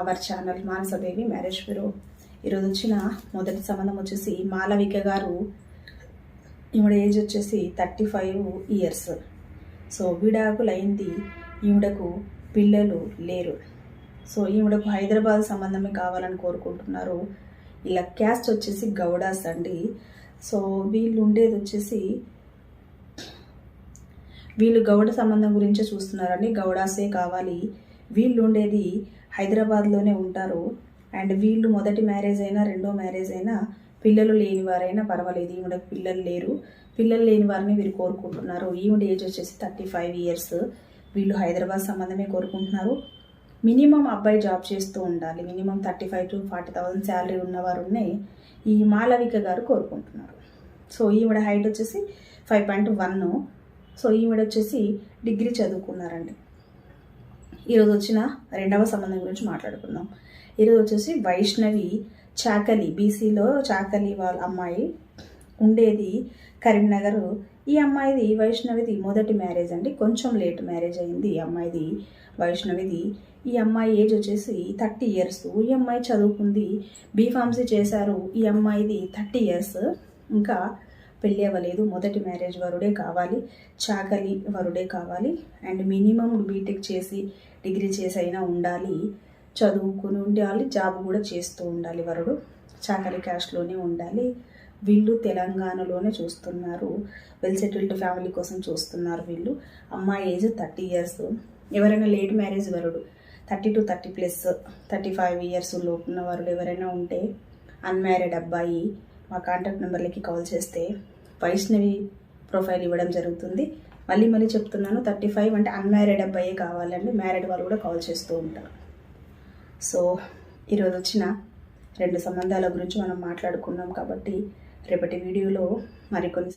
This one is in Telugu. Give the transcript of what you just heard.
Our channel Manasadevi marriage bureau. ఈరోజు వచ్చిన మొదటి సంబంధం వచ్చేసి మాలవిక గారు ఈవిడ ఏజ్ వచ్చేసి థర్టీ ఫైవ్ ఇయర్స్. సో విడాకులైంది ఈవిడకు పిల్లలు లేరు. సో ఈవిడకు హైదరాబాద్ సంబంధమే కావాలని కోరుకుంటున్నారు. ఇలా క్యాస్ట్ వచ్చేసి గౌడాస్ అండి. సో వీళ్ళు ఉండేది వచ్చేసి వీళ్ళు గౌడ సంబంధం గురించే చూస్తున్నారండి. గౌడాసే కావాలి. వీళ్ళు ఉండేది హైదరాబాద్లోనే ఉంటారు. అండ్ వీళ్ళు మొదటి మ్యారేజ్ అయినా రెండో మ్యారేజ్ అయినా పిల్లలు లేని వారైనా పర్వాలేదు. ఈవిడకి పిల్లలు లేరు. పిల్లలు లేని వారిని వీరు కోరుకుంటున్నారు. ఈవిడ ఏజ్ వచ్చేసి థర్టీ ఫైవ్ ఇయర్స్ వీళ్ళు హైదరాబాద్ సంబంధమే కోరుకుంటున్నారు. మినిమం అబ్బాయి జాబ్ చేస్తూ ఉండాలి. Minimum thirty five to forty thousand salary ఉన్నవారునే ఈ మాలవిక గారు కోరుకుంటున్నారు. సో ఈవిడ హైట్ వచ్చేసి ఫైవ్ పాయింట్ వన్ సో ఈవిడ వచ్చేసి డిగ్రీ చదువుకున్నారండి. ఈరోజు వచ్చిన రెండవ సంబంధం గురించి మాట్లాడుకుందాం. ఈరోజు వచ్చేసి వైష్ణవి చాకలి బీసీలో చాకలి వాళ్ళ అమ్మాయి ఉండేది కరీంనగర్. ఈ అమ్మాయిది వైష్ణవిది మొదటి మ్యారేజ్ అండి. కొంచెం లేట్ మ్యారేజ్ అయింది ఈ అమ్మాయిది వైష్ణవిది. ఈ అమ్మాయి ఏజ్ వచ్చేసి థర్టీ ఇయర్స్. ఈ అమ్మాయి చదువుకుంది బీఫార్మసీ చేశారు. ఈ అమ్మాయిది థర్టీ ఇయర్స్. ఇంకా పెళ్ళి అవ్వలేదు మొదటి మ్యారేజ్ వరుడే కావాలి. చాకలి వరుడే కావాలి. అండ్ మినిమం బీటెక్ చేసి డిగ్రీ చేసి అయినా ఉండాలి. చదువుకుని ఉండాలి. జాబ్ కూడా చేస్తూ ఉండాలి వరుడు. చాకలి క్యాస్ట్లోనే ఉండాలి. వీళ్ళు తెలంగాణలోనే చూస్తున్నారు. వెల్ సెటిల్డ్ ఫ్యామిలీ కోసం చూస్తున్నారు వీళ్ళు. అమ్మాయి ఏజ్ థర్టీ ఇయర్స్. ఎవరైనా లేట్ మ్యారేజ్ వరుడు. Thirty two thirty plus thirty five years లోపున్న వరుడు ఎవరైనా ఉంటే అన్మ్యారీడ్ అబ్బాయి మా కాంటాక్ట్ నెంబర్లకి కాల్ చేస్తే వైష్ణవి ప్రొఫైల్ ఇవ్వడం జరుగుతుంది. మళ్ళీ మళ్ళీ చెప్తున్నాను థర్టీ ఫైవ్ అంటే అన్మ్యారీడ్ అబ్బాయే కావాలండి. మ్యారీడ్ వాళ్ళు కూడా కాల్ చేస్తూ ఉంటారు. సో ఈరోజు వచ్చిన రెండు సంబంధాల గురించి మనం మాట్లాడుకున్నాం కాబట్టి రేపటి వీడియోలో మరికొన్ని